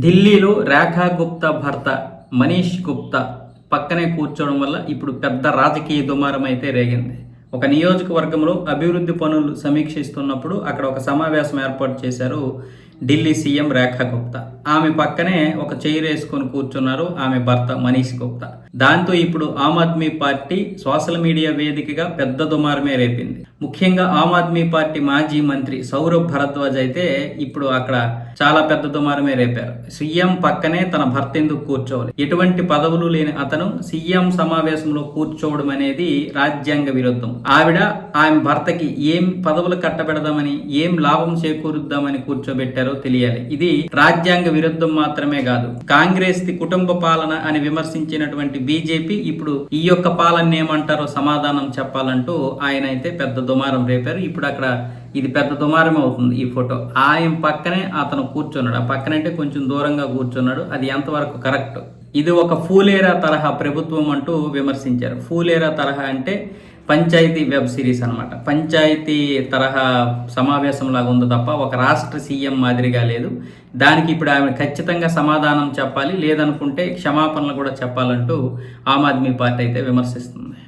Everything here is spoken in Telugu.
ఢిల్లీలో రేఖా గుప్తా భర్త మనీష్ గుప్తా పక్కనే కూర్చోవడం వల్ల ఇప్పుడు పెద్ద రాజకీయ దుమారం అయితే రేగింది. ఒక నియోజకవర్గంలో అభివృద్ధి పనులు సమీక్షిస్తున్నప్పుడు అక్కడ ఒక సమావేశం ఏర్పాటు చేశారు ఢిల్లీ సీఎం రేఖా గుప్తా. ఆమె పక్కనే ఒక చైర్ వేసుకొని కూర్చున్నారు ఆమె భర్త మనీష్ గుప్తా. దాంతో ఇప్పుడు Aam Aadmi party social media వేదికగా పెద్ద దుమారమే రేపింది. ముఖ్యంగా ఆమ్ ఆద్మీ పార్టీ మాజీ మంత్రి సౌరభ్ భరద్వాజ్ అయితే ఇప్పుడు అక్కడ చాలా పెద్ద దుమారమే రేపారు. సీఎం పక్కనే తన భర్త ఎందుకు కూర్చోవాలి? ఎటువంటి పదవులు లేని అతను సీఎం సమావేశంలో కూర్చోవడం అనేది రాజ్యాంగ విరుద్ధం. ఆవిడ ఆమె భర్తకి ఏం పదవులు కట్టబెడదామని ఏం లాభం చేకూరుద్దామని కూర్చోబెట్టారో తెలియాలి. ఇది రాజ్యాంగ విరుద్ధం మాత్రమే కాదు. కాంగ్రెస్ ది కుటుంబ పాలన అని విమర్శించినటువంటి బీజేపీ ఇప్పుడు ఈ యొక్క పాలన ఏమంటారో సమాధానం చెప్పాలంటూ ఆయన అయితే పెద్ద దుమారం రేపారు. ఇప్పుడు అక్కడ ఇది పెద్ద దుమారం అవుతుంది ఈ ఫోటో. ఆయన పక్కనే అతను కూర్చున్నాడు. ఆ పక్కనంటే కొంచెం దూరంగా కూర్చున్నాడు. అది ఎంతవరకు కరెక్ట్? ఇది ఒక ఫూలేరా తరహా ప్రభుత్వం అంటూ విమర్శించారు. ఫూలేరా తరహా అంటే పంచాయతీ వెబ్ సిరీస్ అన్నమాట. పంచాయతీ తరహా సమావేశం లాగా ఉంది తప్ప ఒక రాష్ట్ర సీఎం మాదిరిగా లేదు. దానికి ఇప్పుడు ఆమె ఖచ్చితంగా సమాధానం చెప్పాలి. లేదనుకుంటే క్షమాపణలు కూడా చెప్పాలంటూ ఆమ్ ఆద్మీ పార్టీ అయితే విమర్శిస్తుంది.